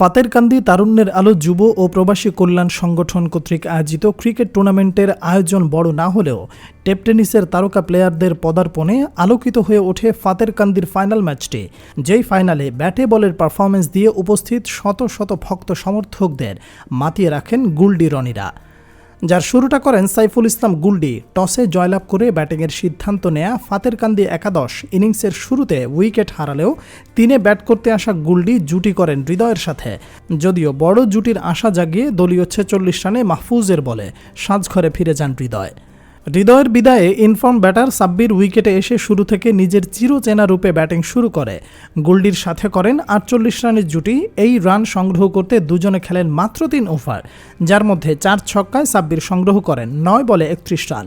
ফাতেরকান্দি তারুণ্যের আলো যুব ও প্রবাসী কল্যাণ সংগঠন কর্তৃক আয়োজিত ক্রিকেট টুর্নামেন্টের আয়োজন বড় না হলেও টেপ টেনিসের তারকা প্লেয়ারদের পদার্পণে আলোকিত হয়ে ওঠে ফাতেরকান্দির ফাইনাল ম্যাচটি, যেই ফাইনালে ব্যাটে বলের পারফরমেন্স দিয়ে উপস্থিত শত শত ভক্ত সমর্থকদের মাতিয়ে রাখেন গুলডি রনিরা। যার শুরুটা করেন সাইফুল ইসলাম গুলডি, টসে জয়লাভ করে ব্যাটিংয়ের সিদ্ধান্ত নেয়া ফাতের কান্দি একাদশ ইনিংসের শুরুতে উইকেট হারালেও তিনে ব্যাট করতে আসা গুলডি জুটি করেন হৃদয়ের সাথে। যদিও বড় জুটির আশা জাগিয়ে দলীয় ছেচল্লিশ রানে মাহফুজের বলে সাজঘরে ফিরে যান হৃদয়। হৃদয়ের বিদায়ে ইনফর্ম ব্যাটার সাব্বির উইকেটে এসে শুরু থেকে নিজের চিরচেনা রূপে ব্যাটিং শুরু করে। গুলডির সাথে করেন আটচল্লিশ রানের জুটি, এই রান সংগ্রহ করতে দুজনে খেলেন মাত্র তিন ওভার, যার মধ্যে চার ছক্কায় সাব্বির সংগ্রহ করেন, নয় বলে একত্রিশ রান।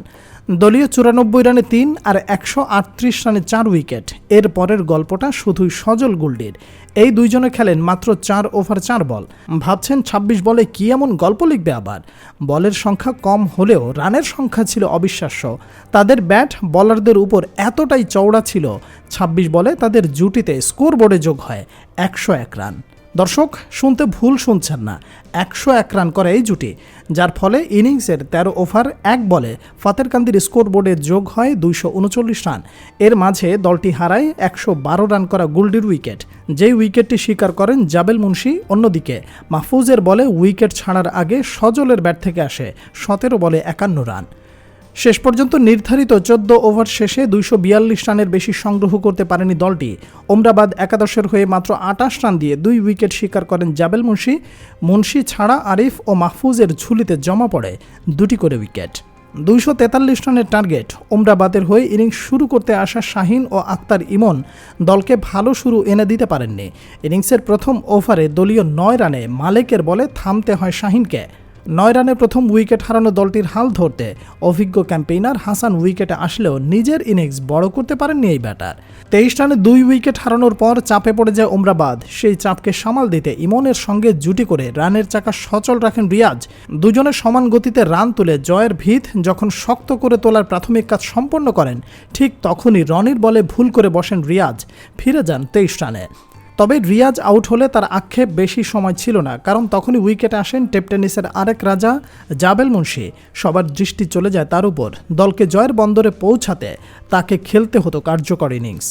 দলীয় চুরানব্বই রানে তিন আর একশো আটত্রিশ রানে চার উইকেট। এর পরের গল্পটা শুধুই সজল গুলডির। এই দুইজনে খেলেন মাত্র চার ওভার চার বল। ভাবছেন ২৬ বলে কি এমন গল্প লিখবে আবার? বলের সংখ্যা কম হলেও রানের সংখ্যা ছিল অবিশ্বাস্য। তাদের ব্যাট বলারদের উপর এতটাই চওড়া ছিল ২৬ বলে তাদের জুটিতে স্কোর বোর্ডে যোগ হয় একশো এক রান। দর্শক, শুনতে ভুল শুনছেন না। একশো এক রান করে এই জুটি, যার ফলে ইনিংসের তেরো ওভার, এক বলে ফাতেরকান্দির স্কোর বোর্ডে যোগ হয় দুইশো উনচল্লিশ রান। এর মাঝে দলটি হারায় একশো বারো রান করা গুলডির উইকেট। যেই উইকেটটি স্বীকার করেন জাবেল মুন্সি, অন্যদিকে মাহফুজের বলে উইকেট ছাড়ার আগে সজলের ব্যাট থেকে আসে সতেরো বলে একান্ন রান। শেষ পর্যন্ত নির্ধারিত চোদ্দ ওভার শেষে দুইশো বিয়াল্লিশ রানের বেশি সংগ্রহ করতে পারেনি দলটি। ওমরাবাদ একাদশের হয়ে মাত্র আটাশ রান দিয়ে দুই উইকেট শিকার করেন জাবেল মুন্সি। মুন্সি ছাড়া আরিফ ও মাহফুজের ঝুলিতে জমা পড়ে দুটি করে উইকেট। দুইশো তেতাল্লিশ রানের টার্গেট ওমরাবাদের হয়ে ইনিংস শুরু করতে আসা শাহিন ও আক্তার ইমন দলকে ভালো শুরু এনে দিতে পারেননি। ইনিংসের প্রথম ওভারে দলীয় নয় রানে মালেকের বলে থামতে হয় শাহিনকে। নয় রানে প্রথম উইকেট হারানো দলটির হাল ধরতে অভিজ্ঞ ক্যাম্পেইনার হাসান উইকেটে আসলেও নিজের ইনিংস বড় করতে পারেননি এই ব্যাটার। তেইশ রানে দুই উইকেট হারানোর পর চাপে পড়ে যায় ওমরাবাদ সেই চাপকে সামাল দিতে ইমনের সঙ্গে জুটি করে রানের চাকা সচল রাখেন রিয়াজ। দুজনে সমান গতিতে রান তুলে জয়ের ভিত যখন শক্ত করে তোলার প্রাথমিক কাজ সম্পন্ন করেন, ঠিক তখনই রনির বলে ভুল করে বসেন রিয়াজ। ফিরে যান তেইশ রানে। তবে রিয়াজ আউট হলে তার আক্ষেপ বেশি সময় ছিল না, কারণ তখনই উইকেটে আসেন টেপ টেনিসের আরেক রাজা জাবেল মুন্সি। সবার দৃষ্টি চলে যায় তার উপর। দলকে জয়ের বন্দরে পৌঁছাতে তাকে খেলতে হতো কার্যকর ইনিংস।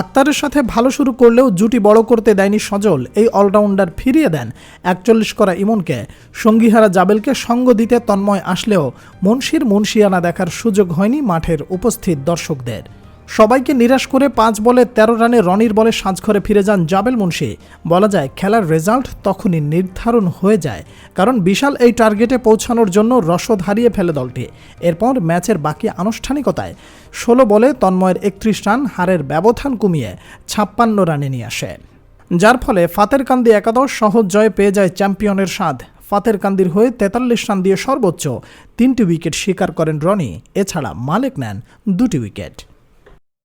আক্তারের সাথে ভালো শুরু করলেও জুটি বড় করতে দেয়নি সজল। এই অলরাউন্ডার ফিরিয়ে দেন একচল্লিশ করা ইমনকে। সঙ্গীহারা জাবেলকে সঙ্গ দিতে তন্ময় আসলেও মুন্সির মুন্সিয়ানা দেখার সুযোগ হয়নি মাঠের উপস্থিত দর্শকদের। সবাইকে নিরাশ করে পাঁচ বলে তেরো রানে রনির বলে সাজঘরে ফিরে যান জাবেল মুন্সি। বলা যায়, খেলার রেজাল্ট তখনই নির্ধারণ হয়ে যায়, কারণ বিশাল এই টার্গেটে পৌঁছানোর জন্য রসদ হারিয়ে ফেলে দলটি। এরপর ম্যাচের বাকি আনুষ্ঠানিকতায় ষোলো বলে তন্ময়ের একত্রিশ রান, হারের ব্যবধান কমিয়ে ছাপ্পান্ন রানে নিয়ে আসে। যার ফলে ফাতেরকান্দি একাদশ সহজ জয় পেয়ে যায় চ্যাম্পিয়নের স্বাদ। ফাতেরকান্দির হয়ে তেতাল্লিশ রান দিয়ে সর্বোচ্চ তিনটি উইকেট শিকার করেন রনি। এছাড়া মালেক নেন দুটি উইকেট।